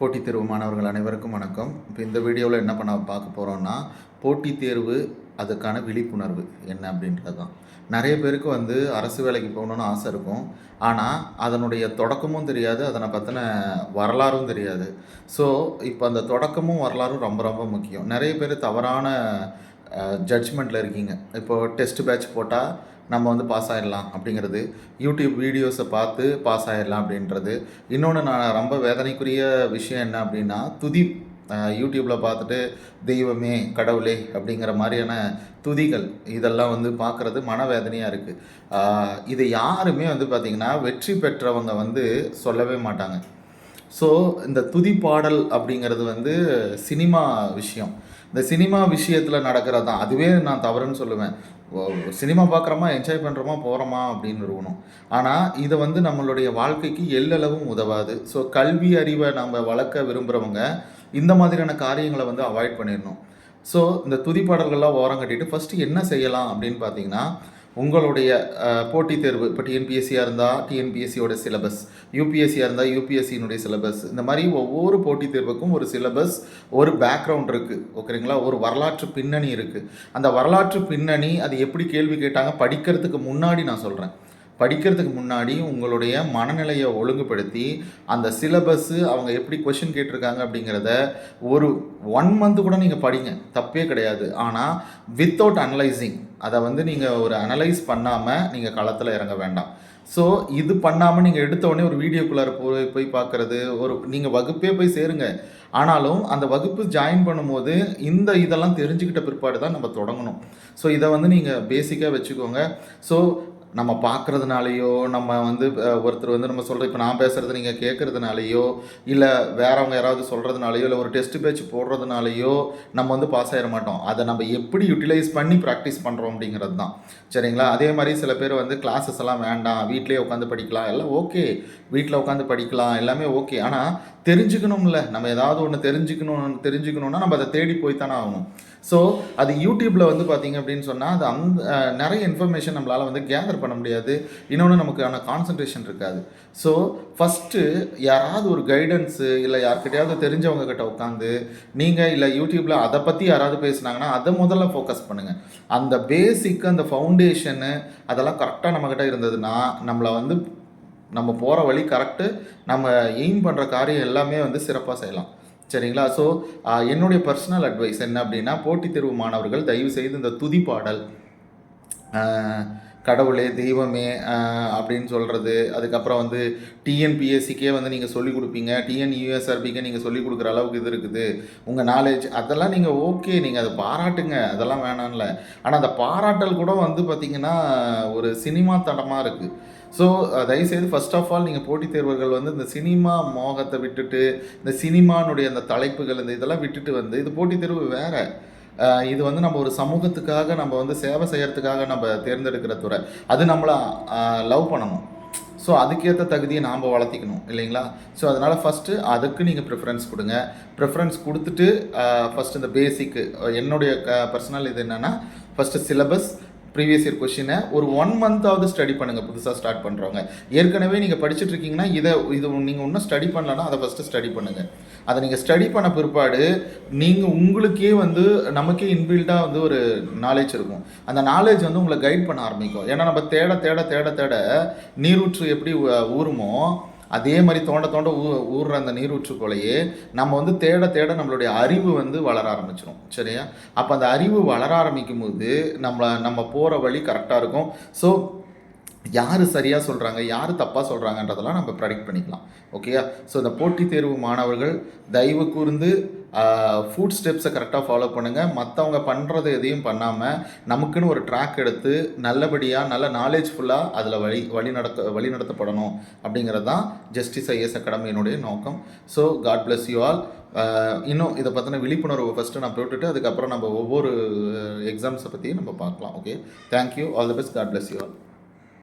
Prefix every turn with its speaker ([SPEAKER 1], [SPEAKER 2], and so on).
[SPEAKER 1] போட்டித் தேர்வு மாணவர்கள் அனைவருக்கும் வணக்கம். இப்போ இந்த வீடியோவில் என்ன பண்ண பார்க்க போகிறோம்னா போட்டித் தேர்வு அதுக்கான விழிப்புணர்வு என்ன அப்படின்றது தான் நிறைய பேருக்கு வந்து அரசு வேலைக்கு போகணுன்னு ஆசை இருக்கும். ஆனால் அதனுடைய தொடக்கமும் தெரியாது அதனை பற்றின வரலாறும் தெரியாது. ஸோ இப்போ அந்த தொடக்கமும் வரலாறும் ரொம்ப ரொம்ப முக்கியம். நிறைய பேர் தவறான ஜட்ஜ்மெண்ட்டில் இருக்கீங்க. இப்போது டெஸ்ட் பேட்ச் போட்டால் நம்ம வந்து பாஸ் ஆயிடலாம் அப்படிங்கிறது யூடியூப் வீடியோஸை பார்த்து பாஸ் ஆயிடலாம் அப்படின்றது. இன்னொன்று நான் ரொம்ப வேதனைக்குரிய விஷயம் என்ன அப்படின்னா துதி. யூடியூப்பில் பார்த்துட்டு தெய்வமே கடவுளே அப்படிங்கிற மாதிரியான துதிகள் இதெல்லாம் வந்து பார்க்குறது மனவேதனையாக இருக்குது இதை யாருமே வந்து பார்த்திங்கன்னா வெற்றி பெற்றவங்க வந்து சொல்லவே மாட்டாங்க. ஸோ இந்த துதி பாடல் அப்படிங்கிறது வந்து சினிமா விஷயம். இந்த சினிமா விஷயத்தில் நடக்கிறது தான் அதுவே நான் தவறுன்னு சொல்லுவேன். சினிமா பார்க்குறோமா என்ஜாய் பண்ணுறோமா போகிறோமா அப்படின்னு இருக்கணும். ஆனால் இதை வந்து நம்மளுடைய வாழ்க்கைக்கு எல்லளவும் உதவாது. ஸோ கல்வி அறிவை நம்ம வளர்க்க விரும்புகிறவங்க இந்த மாதிரியான காரியங்களை வந்து அவாய்ட் பண்ணிடணும். ஸோ இந்த துதிப்பாடல்கள்லாம் ஓரம் கட்டிட்டு ஃபஸ்ட்டு என்ன செய்யலாம் அப்படின்னு பார்த்தீங்கன்னா உங்களுடைய போட்டித் தேர்வு இப்போ டிஎன்பிஎஸ்சியாக இருந்தால் டிஎன்பிஎஸ்சியோட சிலபஸ் யூபிஎஸ்சியாக இருந்தால் யூபிஎஸ்சியினுடைய சிலபஸ் இந்த மாதிரி ஒவ்வொரு போட்டித் தேர்வுக்கும் ஒரு சிலபஸ் ஒரு பேக்ரவுண்ட் இருக்குது ஓகேங்களா ஒரு வரலாற்று பின்னணி இருக்குது அந்த வரலாற்று பின்னணி அது எப்படி கேள்வி கேட்டாங்க படிக்கிறதுக்கு முன்னாடி நான் சொல்கிறேன் படிக்கிறதுக்கு முன்னாடி உங்களுடைய மனநிலையை ஒழுங்குபடுத்தி அந்த சிலபஸ்ஸு அவங்க எப்படி கொஷின் கேட்டிருக்காங்க அப்படிங்கிறத ஒரு ஒன் மந்த் கூட நீங்கள் படிங்க. தப்பே கிடையாது. ஆனால் வித்தவுட் அனலைசிங் அதை வந்து நீங்கள் ஒரு அனலைஸ் பண்ணாமல் நீங்கள் களத்தில் இறங்க வேண்டாம். ஸோ இது பண்ணாமல் நீங்கள் எடுத்தோடனே ஒரு வீடியோக்குள்ளார போய் போய் பார்க்குறது ஒரு நீங்கள் வகுப்பே போய் சேருங்க. ஆனாலும் அந்த வகுப்பு ஜாயின் பண்ணும்போது இந்த இதெல்லாம் தெரிஞ்சுக்கிட்ட பிற்பாடு தான் நம்ம தொடங்கணும். ஸோ இதை வந்து நீங்கள் பேசிக்காக வச்சுக்கோங்க. ஸோ நம்ம பார்க்குறதுனாலையோ நம்ம வந்து ஒருத்தர் வந்து நம்ம சொல்கிற இப்போ நான் பேசுகிறத நீங்கள் கேட்குறதுனாலையோ இல்லை வேறவங்க யாராவது சொல்கிறதுனாலையோ இல்லை ஒரு டெஸ்ட் பேச்சு போடுறதுனாலையோ நம்ம வந்து பாஸ் ஆகிட மாட்டோம். அதை நம்ம எப்படி யூட்டிலைஸ் பண்ணி ப்ராக்டிஸ் பண்ணுறோம் அப்படிங்கிறது தான். சரிங்களா? அதே மாதிரி சில பேர் வந்து கிளாஸஸ் எல்லாம் வேண்டாம் வீட்டிலேயே உட்காந்து படிக்கலாம். எல்லாம் ஓகே வீட்டில் உட்காந்து படிக்கலாம். எல்லாமே ஓகே ஆனால் தெரிஞ்சுக்கணும்ல. நம்ம ஏதாவது ஒன்று தெரிஞ்சுக்கணும் தெரிஞ்சுக்கணுன்னா நம்ம அதை தேடி போய் தானே ஆகணும். ஸோ அது யூடியூப்பில் வந்து பார்த்தீங்க அப்படின்னு சொன்னால் அது அந்த நிறைய இன்ஃபர்மேஷன் நம்மளால் வந்து கேதர் பண்ண முடியாது. இன்னொன்று நமக்கான கான்சன்ட்ரேஷன் இருக்காது. ஸோ ஃபஸ்ட்டு யாராவது ஒரு கைடன்ஸு இல்லை யார்கிட்டயாவது தெரிஞ்சவங்க கிட்ட உட்காந்து நீங்கள் இல்லை யூடியூப்பில் அதை பற்றி யாராவது பேசுனாங்கன்னா அதை முதல்ல ஃபோக்கஸ் பண்ணுங்கள் அந்த பேசிக்கு அந்த ஃபவுண்டேஷனு அதெல்லாம் கரெக்டாக நம்மக்கிட்ட இருந்ததுன்னா நம்மளை வந்து நம்ம போகிற வழி கரெக்டு நம்ம எய்ம் பண்ணுற காரியம் எல்லாமே வந்து சிறப்பாக செய்யலாம். சரிங்களா? ஸோ என்னுடைய பர்சனல் அட்வைஸ் என்ன அப்படின்னா போட்டித் தேர்வு மாணவர்கள் தயவு செய்து இந்த துதி பாடல் கடவுளே தெய்வமே அப்படின்னு சொல்கிறது அதுக்கப்புறம் வந்து டிஎன்பிஎஸ்சிக்கே வந்து நீங்கள் சொல்லிக் கொடுப்பீங்க. டிஎன்யூஎஸ்ஆர்பிக்கே நீங்கள் சொல்லிக் கொடுக்குற அளவுக்கு இது இருக்குது. உங்கள் நாலேஜ் அதெல்லாம் நீங்கள் ஓகே நீங்கள் அதை பாராட்டுங்க. அதெல்லாம் வேணாம்ல. ஆனால் அந்த பாராட்டல் கூட வந்து பார்த்திங்கன்னா ஒரு சினிமா தடமாக இருக்குது ஸோ தயவுசெய்து ஃபர்ஸ்ட் ஆஃப் ஆல் நீங்கள் போட்டித் தேர்வர்கள் வந்து இந்த சினிமா மோகத்தை விட்டுட்டு இந்த சினிமானுடைய அந்த தலைப்புகள் இந்த இதெல்லாம் விட்டுட்டு வந்து இது போட்டித் தேர்வு வேறு. இது வந்து நம்ம ஒரு சமூகத்துக்காக நம்ம வந்து சேவை செய்கிறதுக்காக நம்ம தேர்ந்தெடுக்கிற துறை. அது நம்மளை லவ் பண்ணணும். ஸோ அதுக்கேற்ற தகுதியை நாம் வளர்த்திக்கணும் இல்லைங்களா? ஸோ அதனால் ஃபஸ்ட்டு அதுக்கு நீங்கள் ப்ரிஃபரன்ஸ் கொடுங்க. ப்ரிஃபரன்ஸ் கொடுத்துட்டு ஃபஸ்ட்டு இந்த பேசிக்கு என்னுடைய க பர்சனல் இது என்னென்னா ஃபஸ்ட்டு சிலபஸ் ப்ரீவியஸ் இயர் கொஷினை ஒரு ஒன் மந்த்தாவது ஸ்டடி பண்ணுங்கள் புதுசாக ஸ்டார்ட் பண்ணுறவங்க ஏற்கனவே நீங்கள் படிச்சுட்டு இருக்கீங்கன்னா இதை இது நீங்கள் இன்னும் ஸ்டடி பண்ணலன்னா அதை ஃபஸ்ட்டு ஸ்டடி பண்ணுங்கள் அதை நீங்கள் ஸ்டடி பண்ண பிற்பாடு நீங்கள் உங்களுக்கே வந்து நமக்கே இன்பில்டாக வந்து ஒரு நாலேஜ் இருக்கும். அந்த நாலேஜ் வந்து உங்களை கைட் பண்ண ஆரம்பிக்கும். ஏன்னா நம்ம தேட தேட தேட தேட நீரூற்று எப்படி ஊறுமோ அதே மாதிரி தோண்ட தோண்ட ஊ ஊறுற அந்த நீரூற்று நம்ம வந்து தேட தேட நம்மளுடைய அறிவு வந்து வளர ஆரம்பிச்சிடும் சரியா? அப்போ அந்த அறிவு வளர ஆரம்பிக்கும் போது நம்மளை நம்ம போகிற வழி கரெக்டாக இருக்கும். ஸோ யார் சரியாக சொல்கிறாங்க யார் தப்பாக சொல்கிறாங்கன்றதெல்லாம் நம்ம ப்ரெடிக்ட் பண்ணிக்கலாம். ஓகேயா ஸோ இந்த போட்டித் தேர்வு மாணவர்கள் தயவு கூர்ந்து ஃபுட் ஸ்டெப்ஸை கரெக்டாக ஃபாலோ பண்ணுங்கள் மற்றவங்க பண்ணுறது எதையும் பண்ணாமல் நமக்குன்னு ஒரு ட்ராக் எடுத்து நல்லபடியாக நல்ல நாலேஜ்ஃபுல்லாக அதில் வழி வழி நடத்த வழி நடத்தப்படணும் அப்படிங்கிறது தான் ஜஸ்டிஸ் ஐஎஸ் அகாடமியினுடைய நோக்கம். So God bless you all இன்னும் இதை பற்றின விழிப்புணர்வு ஃபஸ்ட்டு நான் போட்டுட்டு அதுக்கப்புறம் நம்ம ஒவ்வொரு எக்ஸாம்ஸை பற்றியும் நம்ம பார்க்கலாம். Okay thank you all the best God bless you all